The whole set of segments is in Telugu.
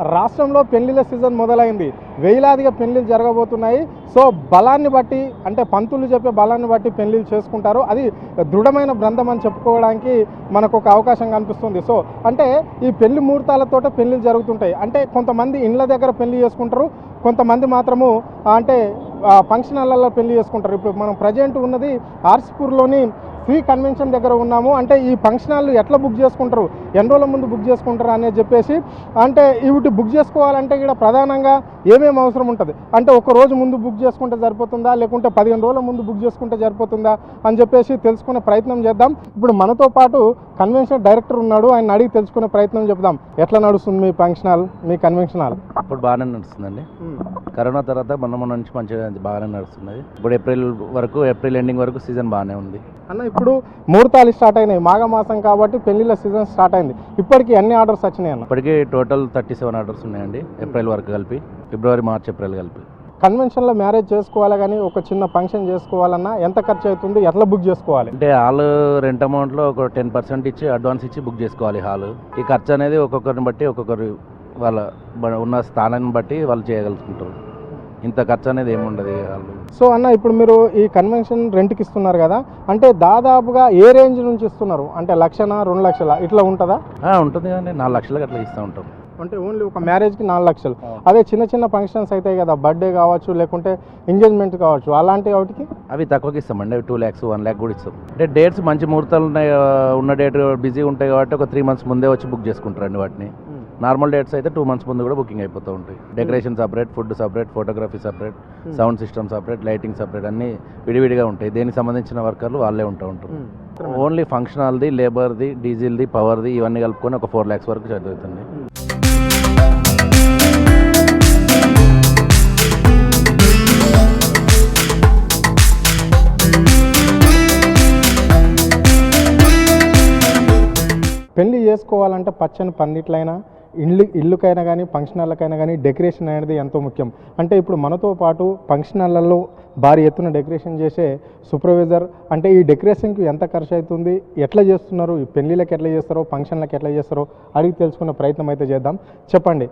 రాష్ట్రంలో పెళ్ళిళ్ళ సీజన్ మొదలైంది. వేలాదిగా పెళ్ళిళ్ళు జరగబోతున్నాయి. సో బలాన్ని బట్టి అంటే పంతులు చెప్పే బలాన్ని బట్టి పెళ్ళిళ్ళు చేసుకుంటారు. అది దృఢమైన బృందం అని చెప్పుకోవడానికి మనకు ఒక అవకాశం కనిపిస్తుంది. సో అంటే ఈ పెళ్ళి ముహూర్తాలతో పెళ్ళిళ్ళు జరుగుతుంటాయి. అంటే కొంతమంది ఇండ్ల దగ్గర పెళ్ళి చేసుకుంటారు. కొంతమంది మాత్రము అంటే ఫంక్షన్ హాల్లో పెళ్ళి చేసుకుంటారు. ఇప్పుడు మనం ప్రజెంట్ ఉన్నది ఆర్సిపూర్లోని ఫ్రీ కన్వెన్షన్ దగ్గర ఉన్నాము. అంటే ఈ ఫంక్షన్ హాల్ ఎట్లా బుక్ చేసుకుంటారు? ఎన్ని రోజుల ముందు బుక్ చేసుకుంటారు అనేది చెప్పేసి అంటే ఇవిటి బుక్ చేసుకోవాలంటే ఇక్కడ ప్రధానంగా ఏమేమి అవసరం ఉంటుంది? అంటే ఒక రోజు ముందు బుక్ చేసుకుంటే సరిపోతుందా? లేకుంటే పదిహేను రోజుల ముందు బుక్ చేసుకుంటే సరిపోతుందా? అని చెప్పేసి తెలుసుకునే ప్రయత్నం చేద్దాం. ఇప్పుడు మనతో పాటు కన్వెన్షన్ డైరెక్టర్ ఉన్నాడు. ఆయన అడిగి తెలుసుకునే ప్రయత్నం చెప్దాం. ఎట్లా నడుస్తుంది మీ ఫంక్షన్ హాల్ మీ కన్వెన్షన్ హాల్ ఇప్పుడు బాగానే నడుస్తుందండి. కరోనా తర్వాత మొన్న మొన్న నుంచి మంచిగా బాగానే నడుస్తున్నది. ఇప్పుడు ఏప్రిల్ వరకు ఏప్రిల్ ఎండింగ్ వరకు సీజన్ బాగానే ఉంది. అన్న ఇప్పుడు ముహూర్తాలు స్టార్ట్ అయినాయి. మాఘమాసం కాబట్టి పెళ్ళిళ్ళ సీజన్ స్టార్ట్ అయింది. ఇప్పటికి అన్ని ఆర్డర్స్ వచ్చినాయి అన్న? ఇప్పటికీ టోటల్ థర్టీ సెవెన్ ఆర్డర్స్ ఉన్నాయండి. ఏప్రిల్ వరకు కలిపి ఫిబ్రవరి మార్చ్ ఏప్రిల్ కలిపి. కన్వెన్షన్లో మ్యారేజ్ చేసుకోవాలా కానీ ఒక చిన్న ఫంక్షన్ చేసుకోవాలన్నా ఎంత ఖర్చు అవుతుంది ఎట్లా బుక్ చేసుకోవాలి? అంటే హాల్ రెంట్ అమౌంట్లో ఒక టెన్ పర్సెంట్ ఇచ్చి అడ్వాన్స్ ఇచ్చి బుక్ చేసుకోవాలి హాల్. ఈ ఖర్చు అనేది ఒక్కొక్కరిని బట్టి ఒక్కొక్కరు వాళ్ళ ఉన్న స్థానాన్ని బట్టి వాళ్ళు చేయగలుగుతుంటారు. ఇంత ఖర్చు అనేది ఏముండదు వాళ్ళు సో అన్న ఇప్పుడు మీరు ఈ కన్వెన్షన్ రెంట్కి ఇస్తున్నారు కదా అంటే దాదాపుగా ఏ రేంజ్ నుంచి ఇస్తున్నారు? అంటే లక్షన రెండు లక్షల? ఇట్లా ఉంటుందా? ఉంటుంది కానీ నాలుగు లక్షలకు అట్లా ఇస్తూ ఉంటాం. అంటే ఓన్లీ ఒక మ్యారేజ్కి నాలుగు లక్షలు. అదే చిన్న చిన్న ఫంక్షన్స్ అవుతాయి కదా బర్త్డే కావచ్చు లేకుంటే ఎంగేజ్మెంట్ కావచ్చు అలాంటి వాటికి అవి తక్కువకి ఇస్తామండి అవి టూ ల్యాక్స్ వన్ ల్యాక్ కూడా ఇస్తాం. అంటే డేట్స్ మంచి ముహూర్తాలు ఉన్నాయి ఉన్న డేట్ బిజీ ఉంటాయి కాబట్టి ఒక త్రీ మంత్స్ ముందే వచ్చి బుక్ చేసుకుంటారండి వాటిని. నార్మల్ డేట్స్ అయితే టూ మంత్స్ ముందు కూడా బుకింగ్ అయిపోతూ ఉంటాయి. Decoration separate food separate photography separate sound system separate lighting separate అన్ని విడివిడిగా ఉంటాయి. దేనికి సంబంధించిన వర్కర్లు వాళ్ళే ఉంటూ ఉంటారు. ఓన్లీ ఫంక్షన్ హాల్ది లేబర్ది డీజిల్ది పవర్ది ఇవన్నీ కలుపుకొని ఒక ఫోర్ ల్యాక్స్ వరకు చదువుతుంది చేసుకోవాలంటే పచ్చని పందిట్లైనా ఇల్లు ఇల్లుకైనా కానీ ఫంక్షన్ హాళ్ళకైనా కానీ డెకరేషన్ అనేది ఎంతో ముఖ్యం. అంటే ఇప్పుడు మనతో పాటు ఫంక్షన్ హాళ్ళల్లో భారీ ఎత్తున డెకరేషన్ చేసే సూపర్వైజర్ అంటే ఈ డెకరేషన్కి ఎంత ఖర్చు అవుతుంది ఎట్లా చేస్తున్నారు ఈ పెళ్ళిళ్ళకి ఎట్లా చేస్తారో ఫంక్షన్లకు ఎట్లా చేస్తారో అడిగి తెలుసుకునే ప్రయత్నం అయితే చేద్దాం. చెప్పండి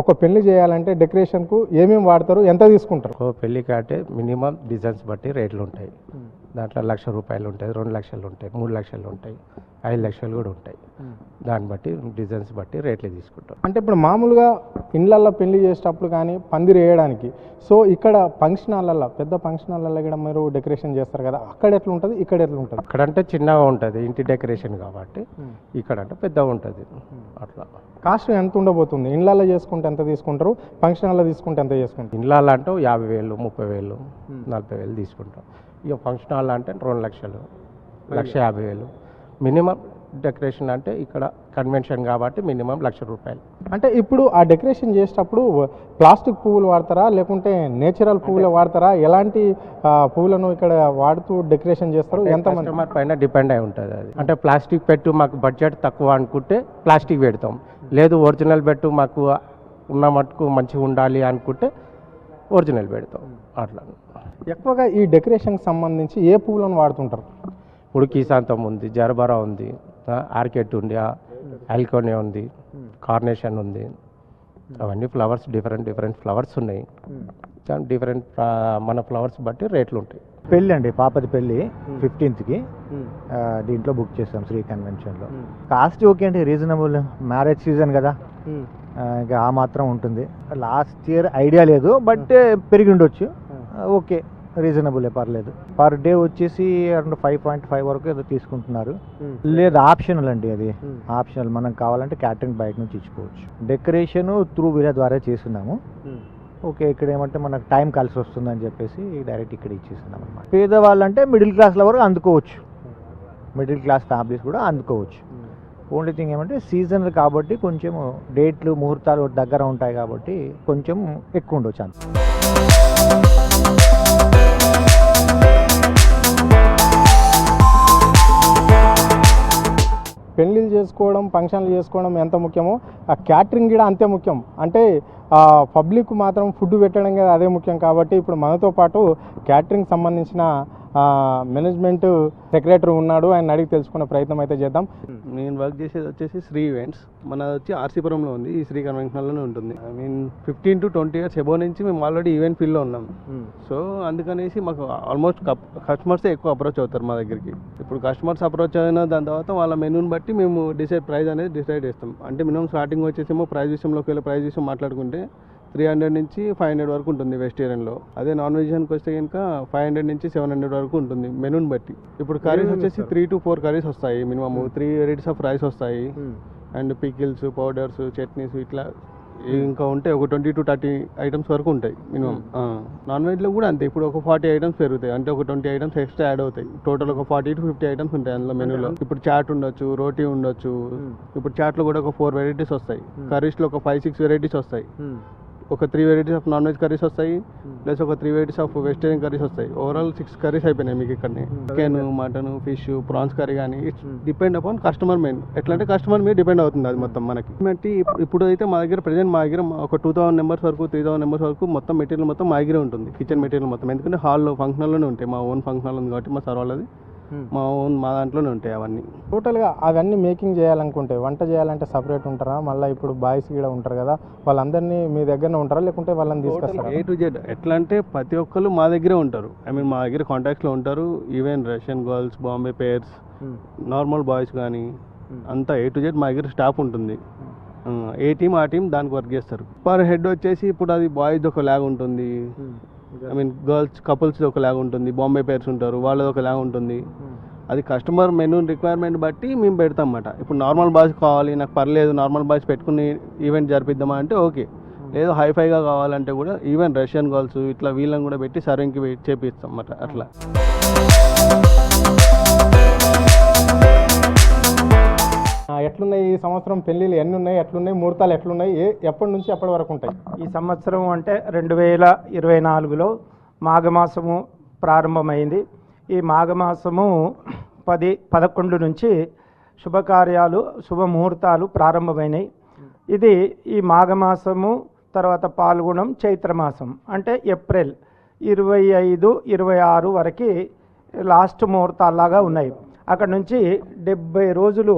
ఒక పెళ్ళి చేయాలంటే డెకరేషన్కు ఏమేమి వాడతారు ఎంత తీసుకుంటారు? ఓ పెళ్ళికి అంటే మినిమం డిజైన్స్ బట్టి రేట్లు ఉంటాయి. దాంట్లో లక్ష రూపాయలు ఉంటాయి రెండు లక్షలు ఉంటాయి మూడు లక్షలు ఉంటాయి ఐదు లక్షలు కూడా ఉంటాయి. దాన్ని బట్టి డిజైన్స్ బట్టి రేట్లు తీసుకుంటాం. అంటే ఇప్పుడు మామూలుగా ఇండ్లల్లో పెళ్ళి చేసేటప్పుడు కానీ పందిరి వేయడానికి సో ఇక్కడ ఫంక్షన్ హాళ్ళల్లో పెద్ద ఫంక్షన్ హాళ్ళల్లో కూడా మీరు డెకరేషన్ చేస్తారు కదా అక్కడ ఎట్లా ఉంటుంది ఇక్కడ ఎట్లా ఉంటుంది? అక్కడంటే చిన్నగా ఉంటుంది ఇంటి డెకరేషన్ కాబట్టి ఇక్కడ అంటే పెద్దగా ఉంటుంది. అట్లా. కాస్ట్ ఎంత ఉండబోతుంది? ఇండ్లల్లో చేసుకుంటే ఎంత తీసుకుంటారు? ఫంక్షన్ హాల్లో తీసుకుంటే ఎంత చేసుకుంటారు? ఇండ్లలో అంటే యాభై వేలు ముప్పై వేలు నలభై వేలు తీసుకుంటాం. ఇక ఫంక్షన్ హాల్ అంటే రెండు లక్షలు లక్ష యాభై వేలు. మినిమం డెకరేషన్ అంటే ఇక్కడ కన్వెన్షన్ కాబట్టి మినిమం లక్ష రూపాయలు. అంటే ఇప్పుడు ఆ డెకరేషన్ చేసేటప్పుడు ప్లాస్టిక్ పువ్వులు వాడతారా? లేకుంటే నేచురల్ పువ్వులు వాడతారా? ఎలాంటి పువ్వులను ఇక్కడ వాడుతూ డెకరేషన్ చేస్తారు? ఎంతమంది? కస్టమర్ పైన డిపెండ్ అయి ఉంటుంది అది. అంటే ప్లాస్టిక్ పెట్టు మాకు బడ్జెట్ తక్కువ అనుకుంటే ప్లాస్టిక్ పెడతాం. లేదు ఒరిజినల్ పెట్టు మాకు ఉన్న మట్టుకు మంచిగా ఉండాలి అనుకుంటే ఒరిజినల్ పెడతాం. అట్లా. ఎక్కువగా ఈ డెకరేషన్కి సంబంధించి ఏ పువ్వులను వాడుతుంటారు? ఇప్పుడు కీసాంతం ఉంది జరబరా ఉంది ఆర్కెట్ ఉంది ఆల్కోనే ఉంది కార్నేషన్ ఉంది. అవన్నీ ఫ్లవర్స్ డిఫరెంట్ డిఫరెంట్ ఫ్లవర్స్ ఉన్నాయి. డిఫరెంట్ మన ఫ్లవర్స్ బట్టి రేట్లు ఉంటాయి. పెళ్ళి అండి పాపది పెళ్ళి ఫిఫ్టీన్త్కి. దీంట్లో బుక్ చేస్తాం శ్రీ కన్వెన్షన్లో. కాస్ట్ ఓకే అండి రీజనబుల్ మ్యారేజ్ సీజన్ కదా. ఇంకా ఆ మాత్రం ఉంటుంది. లాస్ట్ ఇయర్ ఐడియా లేదు బట్ పెరిగి ఉండొచ్చు. ఓకే. రీజనబుల్ పర్లేదు. పర్ డే వచ్చేసి అరౌండ్ ఫైవ్ పాయింట్ ఫైవ్ వరకు ఏదో తీసుకుంటున్నారు. లేదు ఆప్షనల్ అండి అది. ఆప్షనల్ మనం కావాలంటే క్యాటరింగ్ బయట నుంచి ఇచ్చుకోవచ్చు. డెకరేషన్ త్రూ వీళ్ళ ద్వారా చేస్తున్నాము. ఓకే ఇక్కడ ఏమంటే మనకు టైం కలిసి వస్తుందని చెప్పేసి డైరెక్ట్ ఇక్కడ ఇచ్చేస్తున్నాం అనమాట పేదవాళ్ళు అంటే మిడిల్ క్లాస్ల వరకు అందుకోవచ్చు. మిడిల్ క్లాస్ ఫ్యామిలీస్ కూడా అందుకోవచ్చు. ఓన్లీ థింగ్ ఏమంటే సీజనల్ కాబట్టి కొంచెం డేట్లు ముహూర్తాలు దగ్గర ఉంటాయి కాబట్టి కొంచెం ఎక్కువ ఉండొచ్చు అంత. పెళ్ళిళ్ళు చేసుకోవడం ఫంక్షన్లు చేసుకోవడం ఎంత ముఖ్యమో ఆ క్యాటరింగ్ కూడా అంతే ముఖ్యం. అంటే పబ్లిక్ మాత్రం ఫుడ్ పెట్టడం కదా అదే ముఖ్యం కాబట్టి ఇప్పుడు మనతో పాటు క్యాటరింగ్ సంబంధించిన మేనేజ్మెంట్ సెక్రటరీ ఉన్నాడు. ఆయన అడిగి తెలుసుకునే ప్రయత్నం అయితే చేద్దాం. నేను వర్క్ చేసేది వచ్చేసి శ్రీ ఈవెంట్స్. మనది వచ్చి ఆర్సీపురంలో ఉంది. ఈ శ్రీ కన్వెన్షనల్లోనే ఉంటుంది. I mean fifteen to twenty years above నుంచి మేము ఆల్రెడీ ఈవెంట్ ఫీల్డ్లో ఉన్నాం. సో అందుకనేసి మాకు ఆల్మోస్ట్ కస్టమర్సే ఎక్కువ అప్రోచ్ అవుతారు మా దగ్గరికి. ఇప్పుడు కస్టమర్స్ అప్రోచ్ అయిన దాని తర్వాత వాళ్ళ మెనూని బట్టి మేము డిసైడ్ ప్రైస్ అనేది డిసైడ్ చేస్తాం. అంటే మినిమం స్టార్టింగ్ వచ్చేసేమో ప్రైస్ విషయంలోకి వెళ్ళి ప్రైస్ విషయం మాట్లాడుకుంటే త్రీ హండ్రెడ్ నుంచి ఫైవ్ హండ్రెడ్ వరకు ఉంటుంది వెజిటేరియన్లో అదే నాన్ వెజిటేరియన్కి వస్తే కనుక ఫైవ్ హండ్రెడ్ నుంచి సెవెన్ హండ్రెడ్ వరకు ఉంటుంది మెనూని బట్టి. ఇప్పుడు కర్రీస్ వచ్చేసి త్రీ టు ఫోర్ కర్రీస్ వస్తాయి minimum three varieties of rice వస్తాయి. అండ్ పికిల్స్ పౌడర్స్ చట్నీస్ ఇట్లా ఇంకా ఉంటాయి. ఒక ట్వంటీ టు థర్టీ ఐటమ్స్ వరకు ఉంటాయి మినిమం నాన్ వెజ్లో కూడా అంతే. ఇప్పుడు ఒక ఫార్టీ ఐటమ్స్ పెరుగుతాయి. అంటే ఒక ట్వంటీ ఐటమ్స్ ఎక్స్ట్రా యాడ్ అవుతాయి. టోటల్ ఒక ఫార్టీ టు ఫిఫ్టీ ఐటమ్స్ ఉంటాయి అందులో మెనూలో ఇప్పుడు చాట్ ఉండొచ్చు రోటీ ఉండొచ్చు. ఇప్పుడు చాట్లో కూడా ఒక ఫోర్ వెరైటీస్ వస్తాయి. కర్రీస్లో ఒక ఫైవ్ సిక్స్ వెరైటీస్ వస్తాయి. ఒక three varieties of non veg curries వస్తాయి ప్లస్ ఒక three varieties of vegetarian curries వస్తాయి. ఓవరాల్ సిక్స్ కర్రీస్ అయిపోయినాయి మీకు ఇక్కడ chicken mutton fish prawns curry కానీ it's depend upon customer main ఎట్లా అంటే కస్టమర్ మీద డిపెండ్ అవుతుంది అది మొత్తం మనకి. బట్టి ఇప్- ఇప్పుడు అయితే మా దగ్గర ప్రజెంట్ మా దగ్గర ఒక టూ థౌసండ్ నెంబర్స్ వరకు త్రీ థౌసండ్ నెంబర్స్ వరకు మొత్తం మెటీరియల్ మొత్తం మా దగ్గరే ఉంటుంది. కిచెన్ మెటీరియల్ మొత్తం. ఎందుకంటే హాల్లో ఫంక్షన్లోనే ఉంటాయి. మా ఓన్ ఫంక్షన్ హాల్ ఉంది కాబట్టి మా సార్ వాళ్ళది. మా ఓన్ మా దాంట్లోనే ఉంటాయి అవన్నీ. టోటల్గా అవన్నీ మేకింగ్ చేయాలనుకుంటే వంట చేయాలంటే సపరేట్ ఉంటారా? మళ్ళీ ఇప్పుడు బాయ్స్ కూడా ఉంటారు కదా వాళ్ళందరినీ మీ దగ్గరనే ఉంటారా? లేకుంటే వాళ్ళని తీసుకొస్తారా? ఏ టు జెడ్ ఎట్లా అంటే ప్రతి ఒక్కరు మా దగ్గరే ఉంటారు. ఐ మీన్ మా దగ్గర కాంటాక్ట్స్లో ఉంటారు. Even Russian girls Bombay pairs normal boys కానీ అంతా ఏ టు జెడ్ మా దగ్గర స్టాఫ్ ఉంటుంది. ఏ టీం ఆ టీం దానికి వర్క్ చేస్తారు. పర్ హెడ్ వచ్చేసి ఇప్పుడు అది బాయ్స్ ఒక ల్యాగ్ ఉంటుంది. ఐ మీన్ గర్ల్స్ కపుల్స్ ఒక ల్యాగ్ ఉంటుంది. బాంబే పేర్స్ ఉంటారు. వాళ్ళది ఒక ల్యాగ్ ఉంటుంది అది కస్టమర్ మెనూ రిక్వైర్మెంట్ బట్టి మేము పెడతాం అన్నమాట. ఇప్పుడు నార్మల్ బాయ్స్ కావాలి నాకు పర్లేదు నార్మల్ బాయ్స్ పెట్టుకుని ఈవెంట్ జరిపిద్దామా అంటే ఓకే. లేదు హైఫైగా కావాలంటే కూడా ఈవెన్ రష్యన్ గర్ల్స్ ఇట్లా వీళ్ళని కూడా పెట్టి సర్వింగ్కి చేపిస్తాం అన్నమాట. అట్లా. ఎట్లున్నాయి ఈ సంవత్సరం పెళ్ళిళ్ళు ఎన్ని ఉన్నాయి ఎట్లున్నాయి ముహూర్తాలు ఎట్లున్నాయి ఏ ఎప్పటి నుంచి ఎప్పటి వరకు ఉంటాయి? ఈ సంవత్సరం అంటే రెండు వేల ఇరవై నాలుగులో మాఘమాసము ప్రారంభమైంది. ఈ మాఘమాసము పది పదకొండు నుంచి శుభకార్యాలు శుభముహూర్తాలు ప్రారంభమైనాయి. ఇది ఈ మాఘమాసము తర్వాత పాల్గొనం చైత్రమాసం అంటే ఏప్రిల్ ఇరవై ఐదు ఇరవై ఆరు వరకు లాస్ట్ ముహూర్తాల్లాగా ఉన్నాయి. అక్కడ నుంచి డెబ్బై రోజులు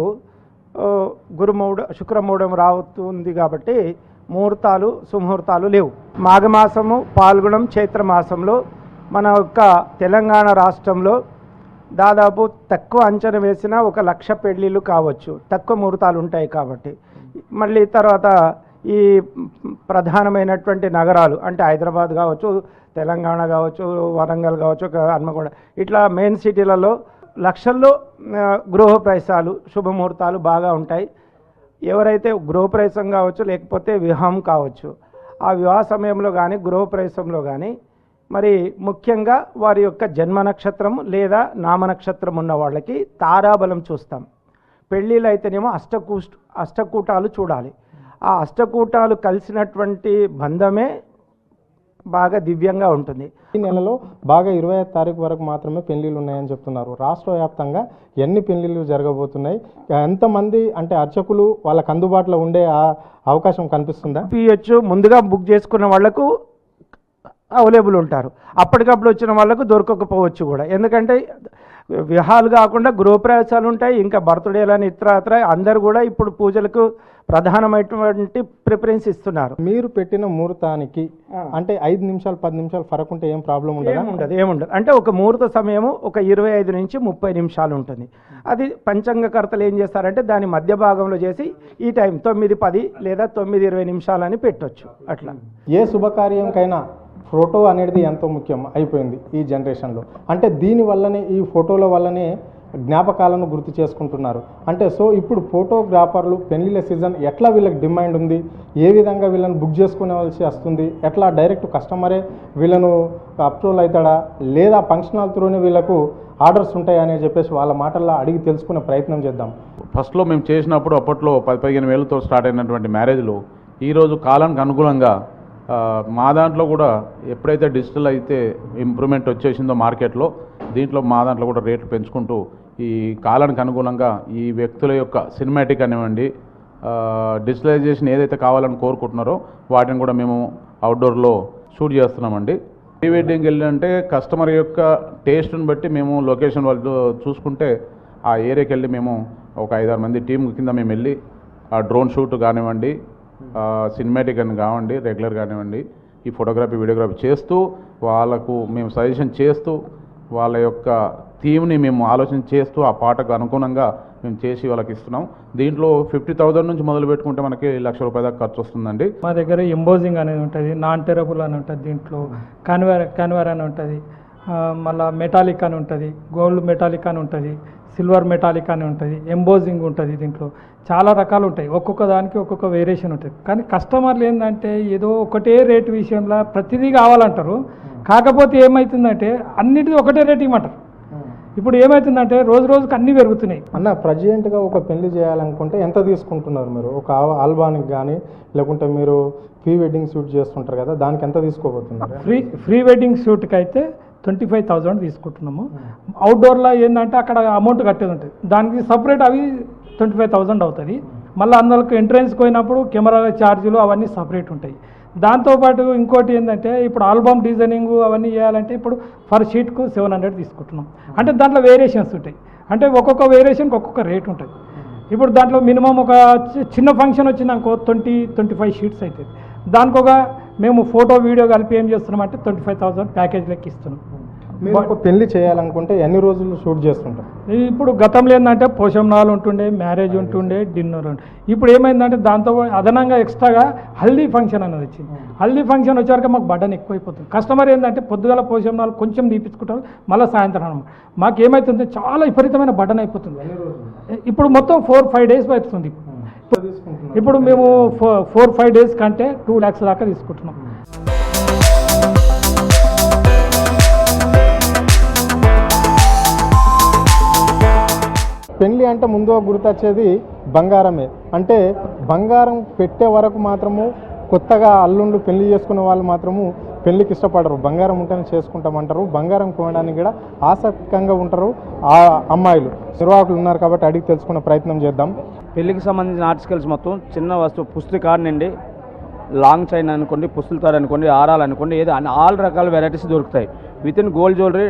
ఆ, గురుమౌడ శుక్రమౌఢం రావుతుంది కాబట్టి ముహూర్తాలు సుముహూర్తాలు లేవు. మాఘమాసము పాల్గొనం చైత్రమాసంలో మన యొక్క తెలంగాణ రాష్ట్రంలో దాదాపు తక్కువ అంచనా వేసిన ఒక లక్ష పెళ్ళిళ్ళు కావచ్చు. తక్కువ ముహూర్తాలు ఉంటాయి కాబట్టి. మళ్ళీ తర్వాత ఈ ప్రధానమైనటువంటి నగరాలు అంటే హైదరాబాద్ కావచ్చు తెలంగాణ కావచ్చు వరంగల్ కావచ్చు హన్మకొండ ఇట్లా మెయిన్ సిటీలలో లక్షల్లో గృహప్రవేశాలు శుభముహూర్తాలు బాగా ఉంటాయి. ఎవరైతే గృహప్రవేశం కావచ్చు లేకపోతే వివాహం కావచ్చు ఆ వివాహ సమయంలో కానీ గృహప్రవేశంలో కానీ మరి ముఖ్యంగా వారి యొక్క జన్మ నక్షత్రం లేదా నామ నక్షత్రం ఉన్న వాళ్ళకి తారాబలం చూస్తాం. పెళ్ళిళ్ళు అయితేనేమో అష్టకూ అష్టకూటాలు చూడాలి. ఆ అష్టకూటాలు కలిసినటువంటి బంధమే బాగా దివ్యంగా ఉంటుంది. ఈ నెలలో బాగా ఇరవై ఐదు తారీఖు వరకు మాత్రమే పెళ్ళిళ్ళు ఉన్నాయని చెప్తున్నారు. రాష్ట్ర వ్యాప్తంగా ఎన్ని పెళ్ళిళ్ళు జరగబోతున్నాయి? ఎంతమంది అంటే అర్చకులు వాళ్ళకి అందుబాటులో ఉండే అవకాశం కనిపిస్తుందా? పియచ్చు ముందుగా బుక్ చేసుకున్న వాళ్ళకు అవైలబుల్ ఉంటారు. అప్పటికప్పుడు వచ్చిన వాళ్ళకు దొరకకపోవచ్చు కూడా. ఎందుకంటే వివాహాలు కాకుండా గృహప్రవేశాలు ఉంటాయి ఇంకా బర్త్డేలని ఇతరత్ర అందరు కూడా ఇప్పుడు పూజలకు ప్రధానమైనటువంటి ప్రిఫరెన్స్ ఇస్తున్నారు. మీరు పెట్టిన ముహూర్తానికి అంటే ఐదు నిమిషాలు పది నిమిషాలు ఫరక్ ఉంటే ఏం ప్రాబ్లం ఉండదా? ఏముండదు ఏముండదు అంటే ఒక ముహూర్త సమయము ఒక ఇరవై ఐదు నుంచి ముప్పై నిమిషాలు ఉంటుంది. అది పంచాంగకర్తలు ఏం చేస్తారంటే దాని మధ్య భాగంలో చేసి ఈ టైం తొమ్మిది పది లేదా తొమ్మిది ఇరవై నిమిషాలని పెట్టొచ్చు. అట్లా. ఏ శుభకార్యంకైనా ఫోటో అనేది ఎంతో ముఖ్యం అయిపోయింది ఈ జనరేషన్లో. అంటే దీని వల్లనే ఈ ఫోటోల వల్లనే జ్ఞాపకాలను గుర్తు చేసుకుంటున్నారు. అంటే సో ఇప్పుడు ఫోటోగ్రాఫర్లు పెళ్ళిళ్ళ సీజన్ ఎట్లా వీళ్ళకి డిమాండ్ ఉంది? ఏ విధంగా వీళ్ళని బుక్ చేసుకునేవలసి వస్తుంది? ఎట్లా డైరెక్ట్ కస్టమరే వీళ్ళను అప్రూవల్ అవుతాడా? లేదా ఫంక్షన్ హాల్ త్రూనే వీళ్ళకు ఆర్డర్స్ ఉంటాయని చెప్పేసి వాళ్ళ మాటల్లో అడిగి తెలుసుకునే ప్రయత్నం చేద్దాం. ఫస్ట్లో మేము చేసినప్పుడు అప్పట్లో పది పదిహేను వేలతో స్టార్ట్ అయినటువంటి మ్యారేజ్లు ఈరోజు కాలానికి అనుగుణంగా మా దాంట్లో కూడా ఎప్పుడైతే డిజిటల్ అయితే ఇంప్రూవ్మెంట్ వచ్చేసిందో మార్కెట్లో దీంట్లో మా దాంట్లో కూడా రేట్లు పెంచుకుంటూ ఈ కాలానికి అనుగుణంగా ఈ వ్యక్తుల యొక్క సినిమాటిక్ అనివ్వండి డిజిటలైజేషన్ ఏదైతే కావాలని కోరుకుంటున్నారో వాటిని కూడా మేము అవుట్డోర్లో షూట్ చేస్తున్నామండి. ప్రీ వెడ్డింగ్ వెళ్ళంటే కస్టమర్ యొక్క టేస్ట్ని బట్టి మేము లొకేషన్ వాళ్ళు చూసుకుంటే ఆ ఏరియాకి వెళ్ళి మేము ఒక ఐదారు మంది టీం కింద మేము వెళ్ళి ఆ డ్రోన్ షూట్ కానివ్వండి సినిమాటిక్ అని కావండి రెగ్యులర్ కానివ్వండి ఈ ఫోటోగ్రఫీ వీడియోగ్రఫీ చేస్తూ వాళ్ళకు మేము సజెషన్ చేస్తూ వాళ్ళ యొక్క థీమ్ని మేము ఆలోచన చేస్తూ ఆ పాటకు అనుగుణంగా మేము చేసి వాళ్ళకి ఇస్తున్నాం. దీంట్లో ఫిఫ్టీ థౌజండ్ నుంచి మొదలు పెట్టుకుంటే మనకి లక్ష రూపాయల దాకా ఖర్చు వస్తుందండి. మా దగ్గర ఎంబోజింగ్ అనేది ఉంటుంది నాన్ టెరబుల్ అని ఉంటుంది దీంట్లో కన్వర్ కన్వర్ అని ఉంటుంది. మళ్ళీ మెటాలిక్ అని ఉంటుంది గోల్డ్ మెటాలిక్ అని ఉంటుంది సిల్వర్ మెటాలిక్ అని ఉంటుంది ఎంబోజింగ్ ఉంటుంది దీంట్లో. చాలా రకాలు ఉంటాయి. ఒక్కొక్క దానికి ఒక్కొక్క వేరియేషన్ ఉంటుంది. కానీ కస్టమర్లు ఏంటంటే ఏదో ఒకటే రేటు విషయంలో ప్రతిదీ కావాలంటారు. కాకపోతే ఏమవుతుందంటే అన్నిటిది ఒకటే రేట్ ఇవ్వమంటారు. ఇప్పుడు ఏమవుతుందంటే రోజు రోజుకి అన్నీ పెరుగుతున్నాయి. అన్న ప్రజెంట్గా ఒక పెళ్ళి చేయాలనుకుంటే ఎంత తీసుకుంటున్నారు మీరు? ఒక ఆల్- ఆల్బానికి కానీ లేకుంటే మీరు ప్రీ వెడ్డింగ్ షూట్ చేస్తుంటారు కదా దానికి ఎంత తీసుకోబోతున్నారు? ఫ్రీ ఫ్రీ వెడ్డింగ్ షూట్కి అయితే ట్వంటీ ఫైవ్ థౌజండ్ తీసుకుంటున్నాము. అవుట్డోర్లో ఏంటంటే అక్కడ అమౌంట్ కట్టేది ఉంటుంది. దానికి సపరేట్ అవి ట్వంటీ ఫైవ్ థౌజండ్ అవుతుంది. మళ్ళీ అందులోకి ఎంట్రన్స్కి పోయినప్పుడు కెమెరా ఛార్జీలు అవన్నీ సపరేట్ ఉంటాయి. దాంతోపాటు ఇంకోటి ఏంటంటే ఇప్పుడు ఆల్బమ్ డిజైనింగ్ అవన్నీ చేయాలంటే ఇప్పుడు ఫర్ షీట్కు సెవెన్ హండ్రెడ్ తీసుకుంటున్నాం. అంటే దాంట్లో వేరియేషన్స్ ఉంటాయి. అంటే ఒక్కొక్క వేరియేషన్కి ఒక్కొక్క రేట్ ఉంటుంది. ఇప్పుడు దాంట్లో మినిమం ఒక చి- చిన్న ఫంక్షన్ వచ్చిందనుకో ట్వంటీ ట్వంటీ ఫైవ్ షీట్స్ అవుతుంది దానికి ఒక మేము ఫోటో వీడియో కలిపి ఏం చేస్తున్నాం అంటే ట్వంటీ ఫైవ్ థౌసండ్ ప్యాకేజ్ లెక్క ఇస్తున్నాం మీరు ఒక పెళ్ళి చేయాలనుకుంటే ఎన్ని రోజులు షూట్ చేస్తుంటారు ఇప్పుడు గతంలో ఏంటంటే పోషణాలు ఉంటుండే మ్యారేజ్ ఉంటుండే డిన్నర్ ఉంటుండే. ఇప్పుడు ఏమైందంటే దాంతో అదనంగా ఎక్స్ట్రాగా హల్దీ ఫంక్షన్ అనేది వచ్చింది. హల్దీ ఫంక్షన్ వచ్చాక మాకు బడ్డన్ ఎక్కువైపోతుంది. కస్టమర్ ఏంటంటే పొద్దుగల పోషణాలు కొంచెం తీపించుకుంటారు మళ్ళీ సాయంత్రం అనమాట మాకు ఏమవుతుంది చాలా విపరీతమైన బడ్డన్ అయిపోతుంది. ఇప్పుడు మొత్తం ఫోర్ ఫైవ్ డేస్ అవుతుంది. ఇప్పుడు మేము ఫోర్ ఫైవ్ డేస్ కంటే టూ ల్యాక్స్ దాకా తీసుకుంటున్నాం. పెళ్ళి అంటే ముందుగా గుర్తొచ్చేది బంగారమే. అంటే బంగారం పెట్టే వరకు మాత్రము కొత్తగా అల్లుండు పెళ్ళి చేసుకునే వాళ్ళు మాత్రము పెళ్ళికి ఇష్టపడరు. బంగారం ఉంటేనే చేసుకుంటామంటారు. బంగారం కొనడానికి కూడా ఆసక్తికంగా ఉంటారు ఆ అమ్మాయిలు. నిర్వాహకులు ఉన్నారు కాబట్టి అడిగి తెలుసుకునే ప్రయత్నం చేద్దాం. పెళ్ళికి సంబంధించిన ఆర్టికల్స్ మొత్తం చిన్న వస్తువు పుస్తకార్ నుండి లాంగ్ చైన్ అనుకోండి పుస్తులతాడు అనుకోండి ఆరాలు అనుకోండి ఏదో ఆల్ రకాల వెరైటీస్ దొరుకుతాయి. విత్ ఇన్ గోల్డ్ జ్యువెలరీ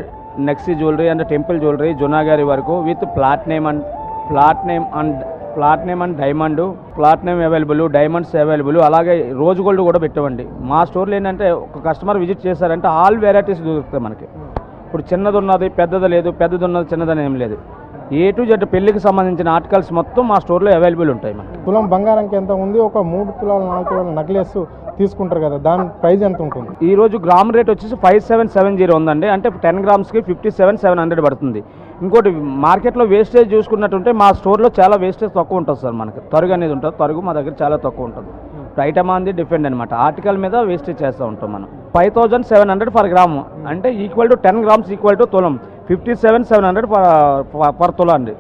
నెక్సీ జ్యువెలరీ అండ్ టెంపుల్ జ్యువెలరీ జునాగారి వరకు with platinum and platinum and platinum and diamond platinum available diamonds available అలాగే రోజు గోల్డ్ కూడా పెట్టవండి. మా స్టోర్లో ఏంటంటే ఒక కస్టమర్ విజిట్ చేశారంటే ఆల్ వెరైటీస్ దొరుకుతాయి మనకి. ఇప్పుడు చిన్నది ఉన్నది పెద్దది లేదు పెద్దది ఉన్నది చిన్నదని ఏం లేదు. ఏ టు జెడ్ పెళ్ళికి సంబంధించిన ఆర్టికల్స్ మొత్తం మా స్టోర్లో అవైలబుల్ ఉంటాయి మనకి. తులం బంగారంకి ఎంత ఉంది? ఒక మూడు తులాల నాలుగు తులాల నెక్లెస్ తీసుకుంటారు కదా దాని ప్రైస్ ఎంత ఉంటుంది? ఈ రోజు గ్రామ్ రేట్ వచ్చేసి ఫైవ్ సెవెన్ సెవెన్ జీరో ఉందండి. అంటే టెన్ గ్రామ్స్కి ఫిఫ్టీ సెవెన్ సెవెన్ హండ్రెడ్ పడుతుంది. ఇంకోటి మార్కెట్లో వేస్టేజ్ చూసుకున్నట్టుంటే మా స్టోర్లో చాలా వేస్టేజ్ తక్కువ ఉంటుంది సార్ మనకి. తరుగు అనేది ఉంటుంది తరుగు మా దగ్గర చాలా తక్కువ ఉంటుంది. ఐటమ్ అంది డిఫరెంట్ అనమాట ఆర్టికల్ మీద వేస్టేజ్ చేస్తూ ఉంటాం మనం. Five thousand seven hundred per gram అంటే equal to ten grams equal to తులం. Fifty seven seven hundred per తులా అండి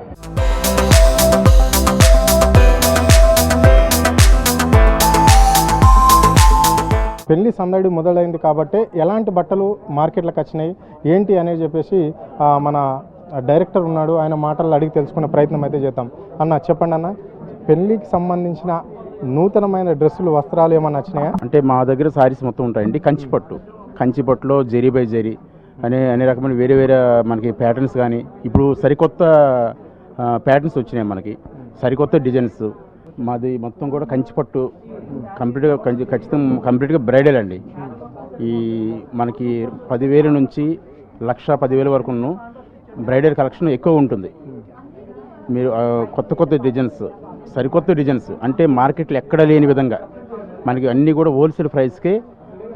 పెళ్ళి సందడి మొదలైంది కాబట్టి ఎలాంటి బట్టలు మార్కెట్లోకి వచ్చినాయి ఏంటి అనేది చెప్పేసి మన డైరెక్టర్ ఉన్నాడు ఆయన మాటలు అడిగి తెలుసుకునే ప్రయత్నం అయితే చేద్దాం. అన్న చెప్పండి అన్న. పెళ్ళికి సంబంధించిన నూతనమైన డ్రెస్సులు వస్త్రాలు ఏమన్నా వచ్చినాయా? అంటే మా దగ్గర శారీస్ మొత్తం ఉంటాయండి కంచిపట్టు. కంచిపట్టులో జరీ బై జరీ అనే అనే రకమైన వేరే వేరే మనకి ప్యాటర్న్స్ కానీ ఇప్పుడు సరికొత్త ప్యాటర్న్స్ వచ్చినాయి మనకి. సరికొత్త డిజైన్స్. మాది మొత్తం కూడా కంచిపట్టు కంప్లీట్గా కంచి ఖచ్చితంగా కంప్లీట్గా బ్రైడల్ అండి. ఈ మనకి పదివేల నుంచి లక్ష పదివేల వరకును బ్రైడల్ కలెక్షన్ ఎక్కువ ఉంటుంది. మీరు కొత్త కొత్త డిజైన్స్ సరికొత్త డిజైన్స్ అంటే మార్కెట్లో ఎక్కడ లేని విధంగా మనకి అన్నీ కూడా హోల్సేల్ ప్రైస్కే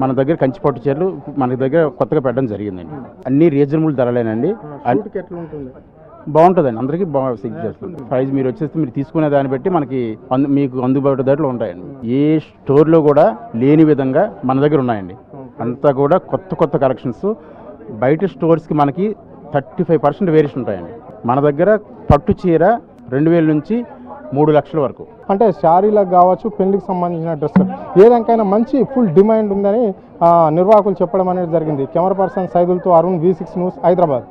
మన దగ్గర కంచిపట్టు చీరలు మన దగ్గర కొత్తగా పెట్టడం జరిగిందండి. అన్నీ రీజనబుల్ ధరలేనండి. బాగుంటుందండి. అందరికీ బాగా సెట్ చేస్తుంది ప్రైస్ మీరు వచ్చేస్తే మీరు తీసుకునే దాన్ని బట్టి మనకి అందు మీకు అందుబాటు ధరలు ఉంటాయండి. ఏ స్టోర్లో కూడా లేని విధంగా మన దగ్గర ఉన్నాయండి. అంతా కూడా కొత్త కొత్త కలెక్షన్స్. బయట స్టోర్స్కి మనకి థర్టీ ఫైవ్ పర్సెంట్ వేరియేషన్ ఉంటాయండి. మన దగ్గర పట్టు చీర రెండు వేల నుంచి మూడు లక్షల వరకు. అంటే శారీలకు కావచ్చు పెళ్ళికి సంబంధించిన డ్రెస్సులు. ఏదానికైనా మంచి ఫుల్ డిమాండ్ ఉందని నిర్వాహకులు చెప్పడం అనేది జరిగింది. Camera person సైదులతో Arun V six news Hyderabad.